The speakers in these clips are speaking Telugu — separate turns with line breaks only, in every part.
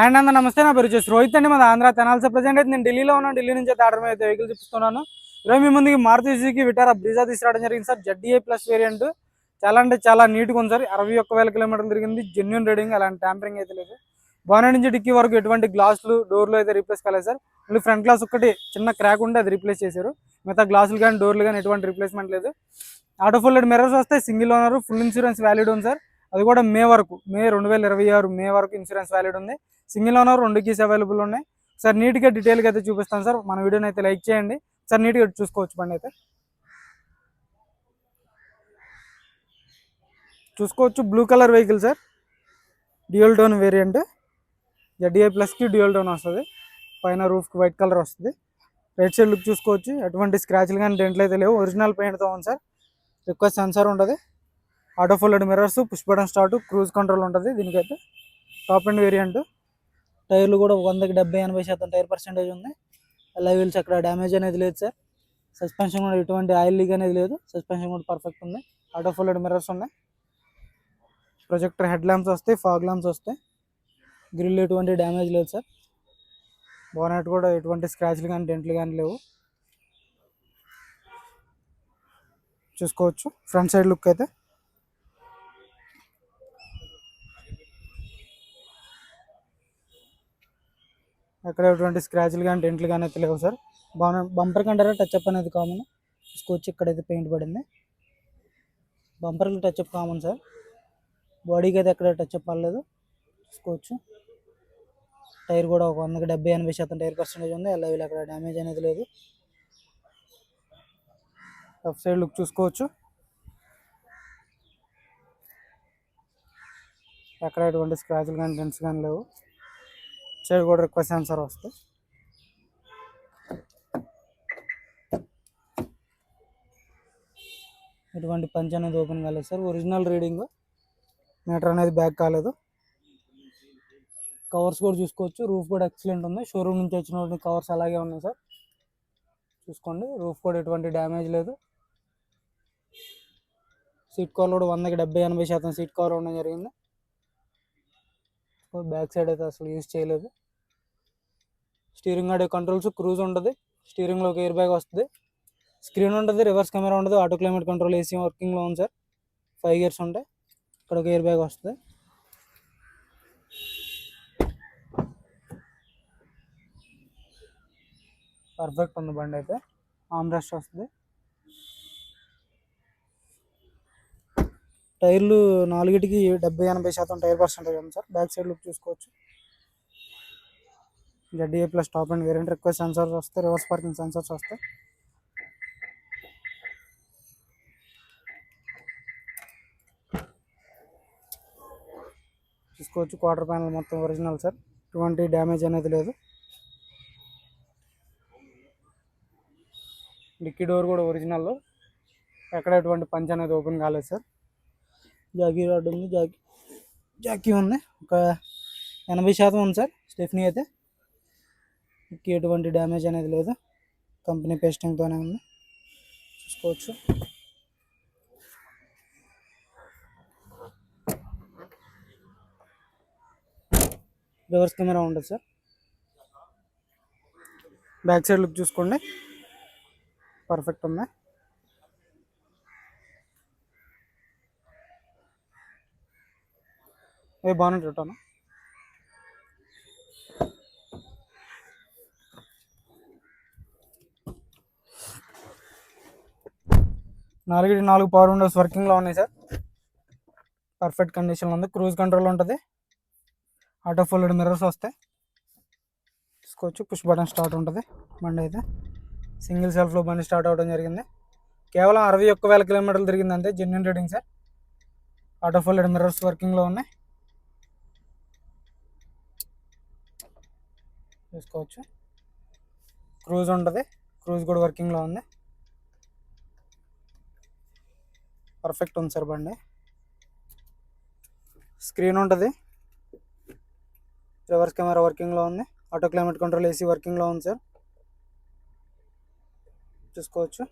అండ్ అన్న నమస్తే నా పేరు వచ్చేసి రోహిత్ అండి. మన ఆంధ్ర తెనాల్సి ప్రజెంట్ అయితే నేను ఢిల్లీలో ఉన్నాను. ఢిల్లీ నుంచి అయితే ఆర్డర్ అయితే వెహికల్ చూపిస్తున్నాను. ఈరోజు మీ ముందుకి మారుతి సుజుకి విటారా బ్రీజా తీసుకురావడం జరిగింది సార్. జడ్డీఏ ప్లస్ వేరియంట్ చాలా అంటే చాలా నీట్గా ఉంది సార్. అరవై ఒక్క వేల కిలోమీటర్లు తిరిగింది. జెన్యున్ రీడింగ్ అలాంటి ట్యాంపరింగ్ అయితే లేదు. బానెట్ నుంచి డిక్కీ వరకు ఎటువంటి గ్లాసులు డోర్లు అయితే రీప్లేస్ కాలేదు సార్. మళ్ళీ ఫ్రంట్ గ్లాస్ ఒక్కటి చిన్న క్రాక్ ఉంటే అది రీప్లేస్ చేశారు. మిగతా గ్లాసులు కానీ డోర్లు కానీ ఎటువంటి రీప్లేస్మెంట్ లేదు. ఆటో ఫుల్ మిర్రర్స్ వస్తే single owner full insurance valid ఉంది సార్. అది కూడా మే వరకు మే రెండు వేల ఇరవై ఆరు మే వరకు ఇన్సూరెన్స్ వ్యాలిడ్ ఉంది. సింగిల్ ఓనర్ రెండు కీస్ అవైలబుల్ ఉన్నాయి. సార్ నీట్గా డీటెయిల్గా అయితే చూపిస్తాను సార్ మన వీడియోని అయితే లైక్ చేయండి. సార్ నీట్గా చూసుకోవచ్చు బండి అయితే. చూసుకోవచ్చు blue colour vehicle sir dual tone variant ZA ప్లస్కి dual tone వస్తుంది. పైన రూఫ్కి వైట్ కలర్ వస్తుంది. రైట్ సైడ్ లుక్ చూసుకోవచ్చు. ఎటువంటి స్క్రాచ్లు కానీ డెంట్లు అయితే లేవు. ఒరిజినల్ పెయింట్తో ఉంది సార్ రిక్వెస్ట్ సెన్సార్ ఉంటుంది. Auto fold mirrors push button start cruise control ఉంటుంది. దీనికైతే టాప్ అండ్ వేరియంట్. టైర్లు కూడా వందకి డెబ్బై ఎనభై శాతం టైర్ పర్సెంటేజ్ ఉంది. అలా వీల్స్ అక్కడ డ్యామేజ్ అనేది లేదు సార్. సస్పెన్షన్ కూడా ఎటువంటి ఆయిల్ లీక్ అనేది లేదు. సస్పెన్షన్ కూడా పర్ఫెక్ట్ ఉంది. ఆటో ఫోల్డ్ మిర్రర్స్ ఉన్నాయి. ప్రొజెక్టర్ హెడ్ ల్యాంప్స్ వస్తాయి ఫాగ్ ల్యాంప్స్ వస్తాయి. గ్రిల్ ఎటువంటి డ్యామేజ్ లేదు సార్. బోనెట్ కూడా ఎటువంటి స్క్రాచ్లు కానీ డెంట్లు కానీ లేవు. చూసుకోవచ్చు. ఫ్రంట్ సైడ్ లుక్ అయితే ఎక్కడ ఎటువంటి స్క్రాచ్లు కానీ డెంట్లు కానీ అయితే లేవు సార్. బాగా బంపర్ కంటారా టచ్అప్ అనేది కామన్ చూసుకోవచ్చు ఇక్కడైతే పెయింట్ పడింది. బంపర్కి టచ్అప్ కామన్ సార్. బాడీకి అయితే ఎక్కడ టచ్ అప్ పడలేదు. చూసుకోవచ్చు టైర్ కూడా ఒక వందకి డెబ్బై ఎనభై శాతం టైర్ పర్సెంటేజ్ ఉంది. అలా వీళ్ళు అక్కడ డ్యామేజ్ అనేది లేదు. లెఫ్ట్ సైడ్ లుక్ చూసుకోవచ్చు. ఎక్కడ ఎటువంటి స్క్రాచ్లు కానీ డెంట్స్ కానీ లేవు. సైడ్ కూడా రిక్వెస్ట్ సెన్సర్ వస్తే. ఎటువంటి పంచ్ అనేది ఓపెన్ కాలేదు సార్. ఒరిజినల్ రీడింగ్ మీటర్ అనేది బ్యాక్ కాలేదు. కవర్స్ కూడా చూసుకోవచ్చు. రూఫ్ కూడా ఎక్సలెంట్ ఉంది. షోరూమ్ నుంచి వచ్చిన కవర్స్ అలాగే ఉన్నాయి సార్. చూసుకోండి. రూఫ్ కూడా ఎటువంటి డ్యామేజ్ లేదు. సీట్ కవర్ కూడా వందకి డెబ్బై ఎనభై శాతం సీట్ కవర్ ఉండడం జరిగింది. బ్యాక్ సైడ్ అయితే అసలు యూజ్ చేయలేదు. స్టీరింగ్ ఆడే కంట్రోల్స్ క్రూజ్ ఉంటుంది. స్టీరింగ్లో ఒక ఎయిర్ బ్యాగ్ వస్తుంది. స్క్రీన్ ఉంటుంది రివర్స్ కెమెరా ఉంటుంది ఆటో క్లైమేట్ కంట్రోల్ ఏసీ వర్కింగ్లో ఉంది సార్ ఫైవ్ ఇయర్స్ ఉంటాయి. ఇక్కడ ఒక ఎయిర్ బ్యాగ్ వస్తుంది. పర్ఫెక్ట్ ఉంది బండి అయితే. ఆమ్రెస్ట్ వస్తుంది. టైర్లు నాలుగిటికి డెబ్బై ఎనభై శాతం టైర్ పర్సెంటేజ్ ఉంది సార్? బ్యాక్ సైడ్ లుక్ చూసుకోవచ్చు. ZDA plus top and variant request sensors వస్తాయి రివర్స్ పార్కింగ్ సెన్సార్స్ వస్తాయి చూసుకోవచ్చు క్వార్టర్ ప్యానల్ మొత్తం ఒరిజినల్ సార్. ఎటువంటి డ్యామేజ్ అనేది లేదు. డిక్కీ డోర్ కూడా ఒరిజినల్ ఎక్కడ ఎటువంటి పంచ్ అనేది ఓపెన్ కాలేదు సార్. జాకీ రాడ్ ఉంది జాకీ జాకీ ఉంది. ఒక ఎనభై శాతం ఉంది సార్ స్టెఫ్నీ అయితే. ఎటువంటి డ్యామేజ్ అనేది లేదు. కంపెనీ పేస్టింగ్తోనే ఉంది. చూసుకోవచ్చు. రివర్స్ కెమెరా ఉంటుంది సార్. బ్యాక్ సైడ్ లుక్ చూసుకోండి. పర్ఫెక్ట్ ఉంది. ఏ బాగుంది రిటర్న్ నాలుగు నాలుగు పవర్ విండోస్ వర్కింగ్లో ఉన్నాయి సార్ పర్ఫెక్ట్ కండిషన్లో ఉంది. క్రూజ్ కంట్రోల్ ఉంటుంది. ఆటో ఫోల్డ్ మిర్రర్స్ వస్తాయి. తీసుకోవచ్చు. పుష్ బటన్ స్టార్ట్ ఉంటుంది. బండి అయితే. సింగిల్ సెల్ఫ్లో బండి స్టార్ట్ అవ్వడం జరిగింది. కేవలం అరవై ఒక్క వేల కిలోమీటర్లు తిరిగింది అంతే genuine reading sir auto fold mirrors వర్కింగ్లో ఉన్నాయి. చూసుకోవచ్చు. క్రూజ్ ఉంటుంది. క్రూజ్ కూడా వర్కింగ్లో ఉంది. పర్ఫెక్ట్ ఉంది సార్ బండి. స్క్రీన్ ఉంటుంది. రివర్స్ కెమెరా వర్కింగ్లో ఉంది. ఆటో క్లైమేట్ కంట్రోల్ ఏసీ వర్కింగ్లో ఉంది సార్. చూసుకోవచ్చు.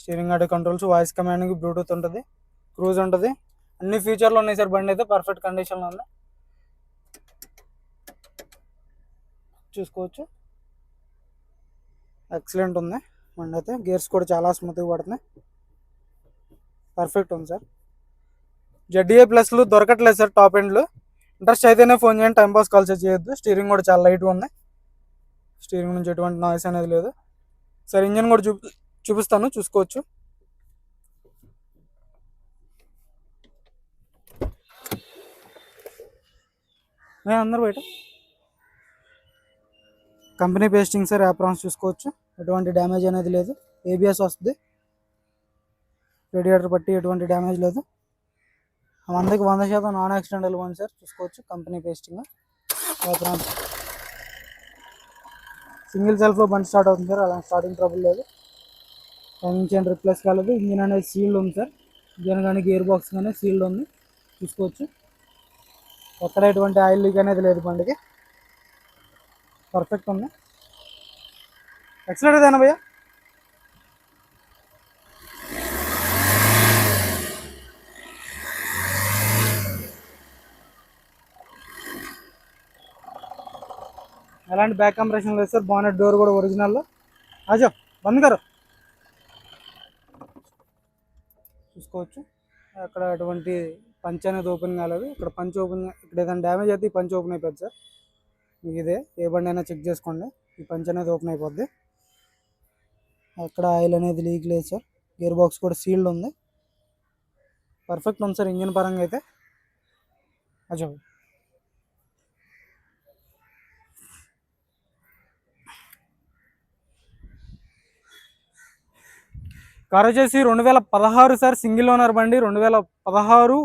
Steering auto controls voice commanding Bluetooth ఉంటుంది. క్రూజ్ ఉంటుంది. అన్ని ఫీచర్లు ఉన్నాయి సార్ బండి అయితే. పర్ఫెక్ట్ కండిషన్లో ఉంది. చూసుకోవచ్చు. ఎక్సలెంట్ ఉంది. బండి అయితే గేర్స్ కూడా చాలా స్మూత్గా పడుతున్నాయి. పర్ఫెక్ట్ ఉంది సార్. జడ్డీఏ ప్లస్లు దొరకట్లేదు సార్ టాప్ ఎండ్లు ఇంట్రెస్ట్ అయితేనే ఫోన్ చేయండి టైం పాస్ కాల్స్ చేయొద్దు. స్టీరింగ్ కూడా చాలా లైట్గా ఉంది. స్టీరింగ్ నుంచి ఎటువంటి నాయిస్ అనేది లేదు. సార్ ఇంజన్ కూడా చూపి చూపిస్తాను చూసుకోవచ్చు. అందరు బయట? కంపెనీ పేస్టింగ్ సార్ యాప్రాన్స్ చూసుకోవచ్చు. ఎటువంటి డ్యామేజ్ అనేది లేదు. ఏబిఎస్ వస్తుంది. రేడియేటర్ బట్టి ఎటువంటి డ్యామేజ్ లేదు. వందకి వంద శాతం నాన్ యాక్సిడెంటల్ వన్ సార్ చూసుకోవచ్చు కంపెనీ పేస్టింగ్. యాప్రాన్స్ సింగిల్ సెల్ఫ్లో బండి స్టార్ట్ అవుతుంది సార్. అలా స్టార్టింగ్ ట్రబుల్ లేదు. ఇంజిన్ రిప్లేస్ కాలేదు. ఇంజిన్ అనేది సీల్డ్ ఉంది సార్. ఇంజిన్ కానీ గేర్ బాక్స్ కానీ సీల్డ్ ఉంది. చూసుకోవచ్చు. ఎక్కడ ఎటువంటి ఆయిల్ లీక్ అనేది లేదు బండికి. పర్ఫెక్ట్ ఉంది. ఎక్సలెంట్ ఏదైనా భయ్యా. ఎలాంటి బ్యాక్ కంప్రెషన్ లేదు సార్. బానెట్ డోర్ కూడా ఒరిజినల్లో అజో బంద్ గారు. చూసుకోవచ్చు. అక్కడ అటువంటి పంచ్ అనేది ఓపెన్ కాలేదు. ఇక్కడ పంచ్ ఓపెన్ ఇక్కడ ఏదైనా డ్యామేజ్ అయితే ఈ పంచ్ ఓపెన్ అయిపోద్ది సార్. మీకు ఇదే ఏ బండి అయినా చెక్ చేసుకోండి. ఈ పంచ్ అనేది ఓపెన్ అయిపోద్ది. అక్కడ ఆయిల్ అనేది లీక్ లేదు సార్. గేర్ బాక్స్ కూడా సీల్డ్ ఉంది. పర్ఫెక్ట్ ఉంది సార్ ఇంజిన్ పరంగా అయితే. అచ్చా కార్ వచ్చేసి రెండు వేల పదహారు సార్ సింగిల్ ఓనర్ బండి రెండు వేల పదహారు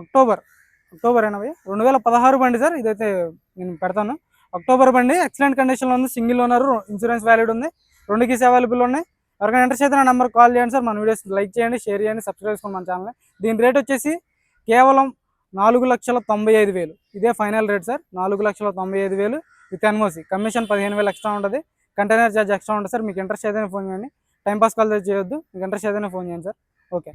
అక్టోబర్. అక్టోబర్ ఎనభై. రెండు వేల పదహారు బండి సార్ ఇదైతే నేను పెడతాను. అక్టోబర్ బండి ఎక్సలెంట్ కండిషన్లో ఉంది సింగిల్ ఓనర్ ఇన్సూరెన్స్ వ్యాలిడ్ ఉంది. రెండు కీస్ అవైలబుల్ ఉన్నాయి. ఎవరికైనా ఇంట్రెస్ట్ అయితే నా నెంబర్ కాల్ చేయండి సార్ మన వీడియోస్ లైక్ చేయండి షేర్ చేయండి సబ్స్క్రైబ్ చేసుకోండి మన ఛానల్ దీని రేట్ వచ్చేసి కేవలం నాలుగు లక్షల తొంభై ఐదు వేలు. ఇదే ఫైనల్ రేట్ సార్ నాలుగు లక్షల తొంభై ఐదు వేలు విత్ ఎన్ఓసి. కమిషన్ పదిహేను వేలు ఎక్స్ట్రా ఉంటుంది. కంటైనర్ ఛార్జ్ ఎక్స్ట్రా ఉంటుంది సార్ మీకు ఇంట్రెస్ట్ ఏదైనా ఫోన్ చేయండి. టైం పాస్ కాల్ చేయొద్దు మీకు ఇంట్రెస్ట్ ఏదైనా ఫోన్ చేయండి సార్. ఓకే